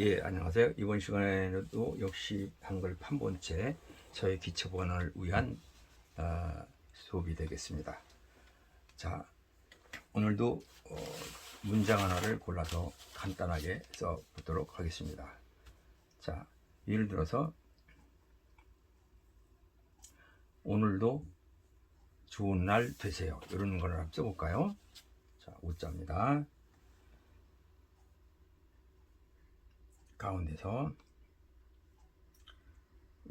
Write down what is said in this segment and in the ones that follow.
예, 안녕하세요. 이번 시간에도 역시 한글 판본체 저의 기초본을 위한 어, 수업이 되겠습니다. 자, 오늘도 어, 문장 하나를 골라서 간단하게 써보도록 하겠습니다. 자, 예를 들어서 오늘도 좋은 날 되세요. 이런 거를 한번 써볼까요? 자, 오자입니다. 가운데서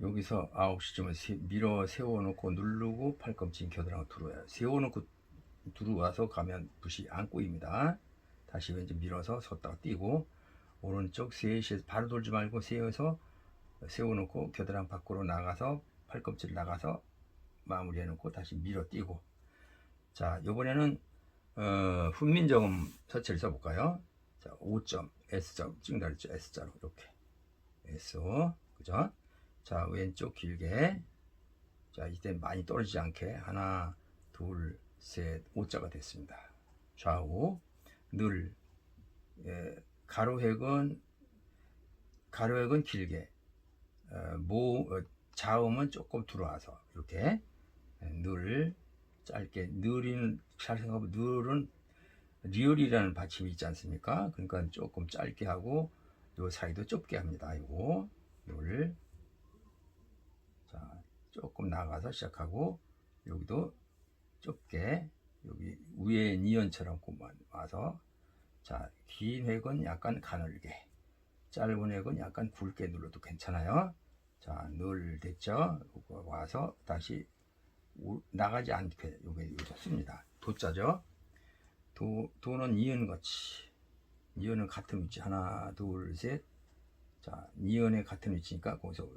여기서 9시쯤에 밀어 세워놓고 누르고 팔꿈치 겨드랑이 들어와요. 세워놓고 들어와서 가면 붓이 안 꼬입니다. 다시 왼쪽 밀어서 섰다가 뛰고 오른쪽 셋이 바로 돌지 말고 세워서 세워놓고 겨드랑이 밖으로 나가서 팔꿈치를 나가서 마무리해놓고 다시 밀어 뛰고 자 이번에는 어, 훈민정음 서체를 써볼까요? 자 5점 S점 찍는다 S자로 이렇게. S 그죠? 자 왼쪽 길게. 자 이때 많이 떨어지지 않게 하나 둘 셋 5자가 됐습니다. 좌우 늘. 예, 가로획은 가로획은 길게. 어, 모 어, 좌음은 조금 들어와서 이렇게. 예, 늘. 짧게. 늘이는 잘 생각하면 늘은 리얼이라는 받침이 있지 않습니까? 그러니까 조금 짧게 하고 요 사이도 좁게 합니다. 요거 요를 자 조금 나가서 시작하고 여기도 좁게 여기 위에 니언처럼 곱만 와서 자긴 획은 약간 가늘게 짧은 획은 약간 굵게 눌러도 괜찮아요. 자늘 됐죠? 와서 다시 오- 나가지 않게 요게 좋습니다. 도자죠? 도, 도는 니은 같이 니은은 같은 위치. 하나 둘셋자 니은의 같은 위치니까 거기서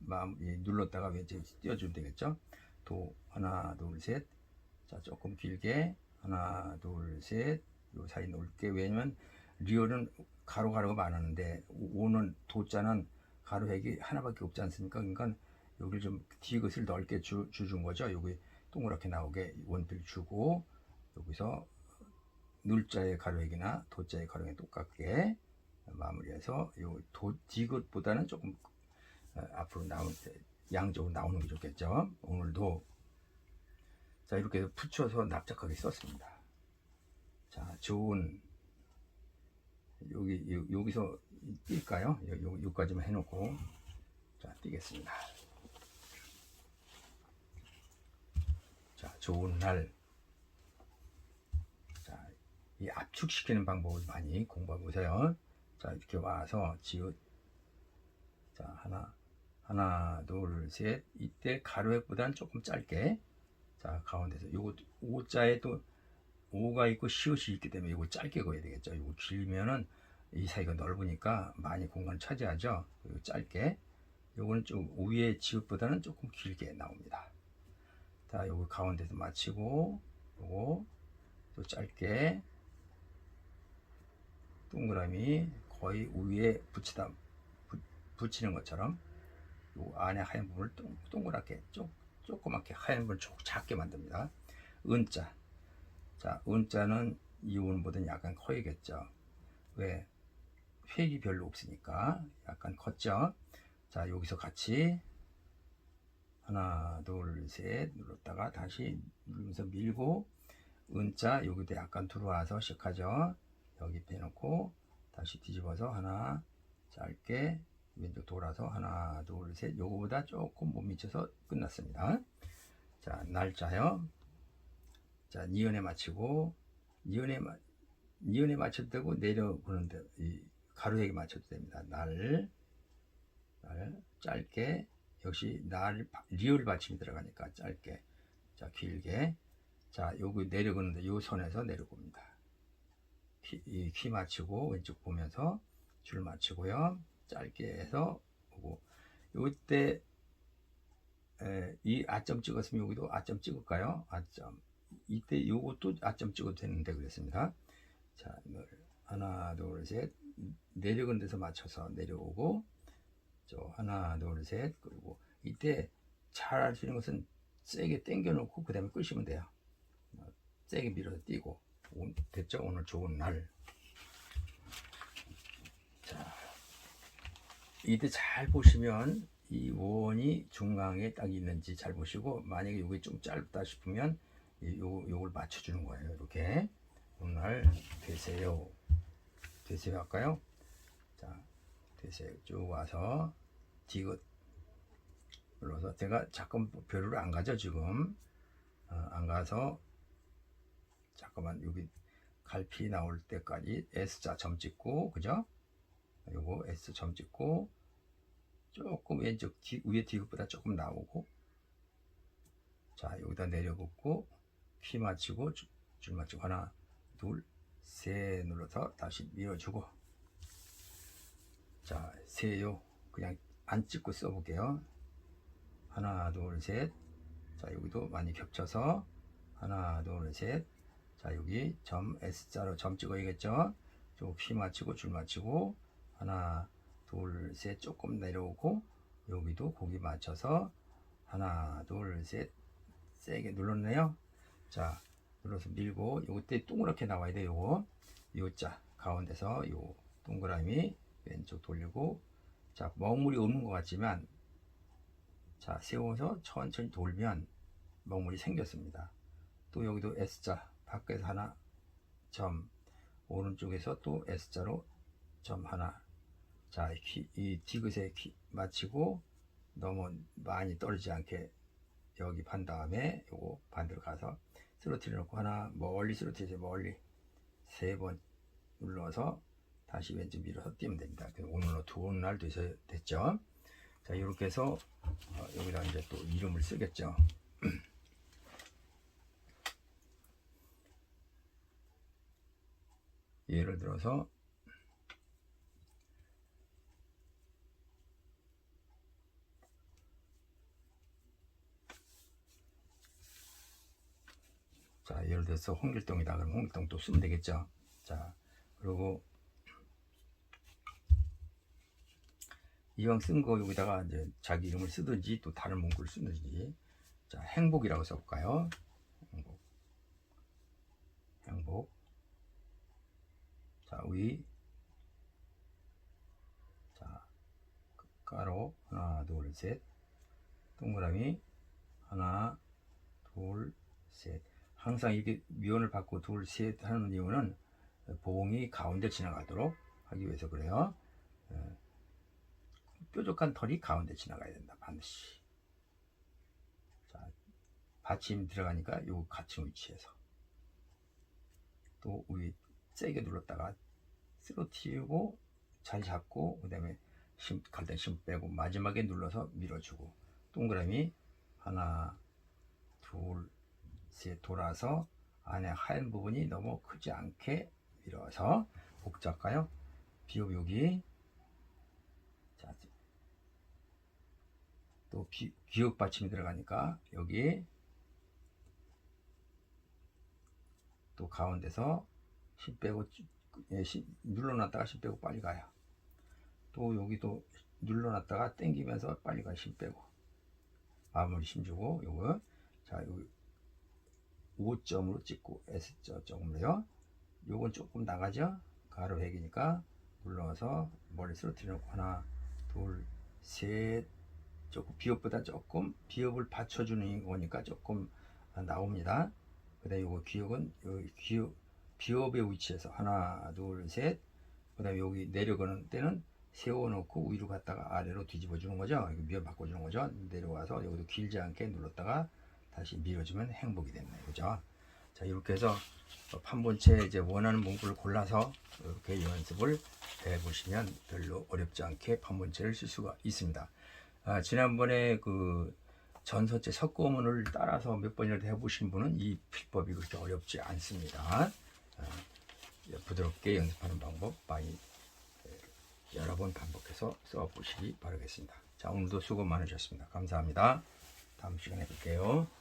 마음 이 눌렀다가 왼쪽 띄워주면 되겠죠? 도 하나 둘셋자 조금 길게. 하나 둘셋 요 사이 놓을게. 왜냐면 리얼은 가로 가로가 많았는데 오는 도자는 가로획이 하나밖에 없지 않습니까? 그러니까 여기를 좀 디귿을 넓게 주, 주준 거죠? 여기 동그랗게 나오게 원필 주고 여기서 눌자의 가로획이나 도자의 가로획이 똑같게 마무리해서 요도 디귿보다는 조금 어, 앞으로 나온 양쪽으로 나오는 게 좋겠죠. 오늘도 자 이렇게 붙여서 납작하게 썼습니다. 자 좋은 여기 요- 여기서 뛸까요? 요, 요, 요까지만 해놓고 자 뛰겠습니다. 자 좋은 날. 자, 이 압축시키는 방법을 많이 공부해 보세요. 자, 이렇게 와서 지읒. 자, 하나, 하나, 둘, 셋. 이때 가로획보다는 조금 짧게. 자, 가운데서 요거 오자에 또 오가 있고 시옷이 있기 때문에 이거 짧게 그어야 되겠죠. 이거 길면은 이 사이가 넓으니까 많이 공간을 차지하죠. 그리고 짧게. 요거는 좀 위에 지읒보다는 조금 길게 나옵니다. 자, 요거 가운데서 마치고 요거 또 짧게 동그라미 거의 위에 붙이다 붙- 붙이는 것처럼 요 안에 하얀 부분을 동, 동그랗게 쪼, 조그맣게 하얀 부분을 조- 작게 만듭니다. 은자 자 은자는 이 운보다는 약간 커야겠죠. 왜 획이 별로 없으니까 약간 컸죠. 자 여기서 같이 하나 둘 셋 눌렀다가 다시 누르면서 밀고 은자 여기도 약간 들어와서 시작하죠. 여기 빼놓고 다시 뒤집어서 하나 짧게 왼쪽 돌아서 하나 둘 셋 요거보다 조금 못 미쳐서 끝났습니다. 자 날짜요. 자 니은에 맞추고 니은에 마 니은에 맞춰도 되고 내려보는데 이 가로액에 맞춰도 됩니다. 날, 날 짧게 역시 날 리얼 받침이 들어가니까 짧게 자 길게 자 여기 내려오는데 요 선에서 내려봅니다. 키, 이키 맞추고 왼쪽 보면서 줄 맞추고요. 짧게 해서 보고 요때 에, 이 아점 찍었으면 여기도 아점 찍을까요? 아점 이때 요것도 아점 찍어도 되는데 그랬습니다. 자 늘, 하나 둘 셋 내려오는 데서 맞춰서 내려오고 저 하나 둘 셋 그리고 이때 잘 할 수 있는 것은 세게 당겨 놓고 그 다음에 끄시면 돼요. 어, 세게 밀어서 오- 됐죠? 오늘 좋은 날. 자, 이때 잘 보시면 이 원이 중앙에 딱 있는지 잘 보시고 만약에 이게 좀 짧다 싶으면 이- 요 요걸 맞춰주는 거예요. 이렇게 오늘 되세요. 되세요 할까요? 자, 되세요. 쭉 와서 디귿 눌러서 제가 잠깐 별을 안 가죠 지금 어, 안 가서 잠깐만 여기 갈피 나올 때까지 S자 점 찍고 그죠? 요거 S 점 찍고 조금 왼쪽 뒤, 위에 디귿보다 조금 나오고 자 여기다 내려붙고 키 맞추고 줄, 줄 맞추고 하나 둘셋 눌러서 다시 밀어주고. 자 세요. 그냥 안 찍고 써볼게요. 하나 둘셋자 여기도 많이 겹쳐서 하나 둘셋 자 여기 점 S자로 점 찍어야겠죠? 좀키 맞추고 줄 맞추고 하나 둘 셋 조금 내려오고 여기도 고기 맞춰서 하나 둘 셋 세게 눌렀네요. 자 눌러서 밀고 요때 동그랗게 나와야 돼 요거. 요자 가운데서 요 동그라미 왼쪽 돌리고 자 먹물이 없는 것 같지만 자 세워서 천천히 돌면 먹물이 생겼습니다. 또 여기도 S자 밖에서 하나 점 오른쪽에서 또 S자로 점 하나 자, 이, 이 디귿에 키 맞추고 너무 많이 떨어지지 않게 여기 판 다음에 요거 반대로 가서 쓰러뜨려 놓고 하나 멀리 쓰러뜨리세요 멀리 세 번 눌러서 다시 왼쪽 밀어서 뛰면 됩니다. 오늘로 좋은 날 됐죠. 자 이렇게 해서 어, 여기다 이제 또 이름을 쓰겠죠. 예를 들어서 자, 예를 들어서 홍길동이다. 그럼 홍길동 또 쓰면 되겠죠. 자, 그리고 이왕 쓴 거 여기다가 이제 자기 이름을 쓰든지 또 다른 문구를 쓰든지 자, 행복이라고 써볼까요? 행복. 행복. 자, 위. 자, 가로. 하나, 둘, 셋. 동그라미. 하나, 둘, 셋. 항상 이렇게 미원을 받고 둘, 셋 하는 이유는 봉이 가운데 지나가도록 하기 위해서 그래요. 예. 뾰족한 털이 가운데 지나가야 된다. 반드시. 자, 받침 들어가니까 요 같은 위치에서. 또 위 세게 눌렀다가 쓰러뜨리고 잘 잡고 그 다음에 심, 갈때 심 빼고 마지막에 눌러서 밀어주고 동그라미 하나 둘 셋 돌아서 안에 하얀 부분이 너무 크지 않게 밀어서 복잡가요 비읍 여기. 자, 또 비, 기역 받침이 들어가니까 여기 또 가운데서 힘 빼고 예, 시- 눌러놨다가 힘 빼고 빨리 가요. 또 여기도 눌러놨다가 당기면서 빨리 가힘 빼고 마무리 힘 주고 요거 자 여기 5점으로 찍고 S점으로요. 요건 조금 나가죠. 가로 획이니까 눌러서 머리 쓰러뜨려 놓고 하나 둘셋 조금 비읍보다 조금 비읍을 받쳐주는 거니까 조금 나옵니다. 그다음에 요거 기역은 여기 기역 비읍의 위치에서 하나 둘셋 그 다음에 여기 내려가는 때는 세워놓고 위로 갔다가 아래로 뒤집어 주는 거죠. 이거 바꿔주는 거죠. 내려와서 여기도 길지 않게 눌렀다가 다시 밀어주면 행복이 됐네요. 그죠? 자 이렇게 해서 판본체 이제 원하는 문구를 골라서 이렇게 연습을 해보시면 별로 어렵지 않게 판본체를 쓸 수가 있습니다. 아, 지난번에 그 전서체 석고문을 따라서 몇 번이라도 해보신 분은 이 필법이 그렇게 어렵지 않습니다. 아, 부드럽게 연습하는 방법 많이 예, 여러 번 반복해서 써보시기 바라겠습니다. 자 오늘도 수고 많으셨습니다. 감사합니다. 다음 시간에 뵐게요.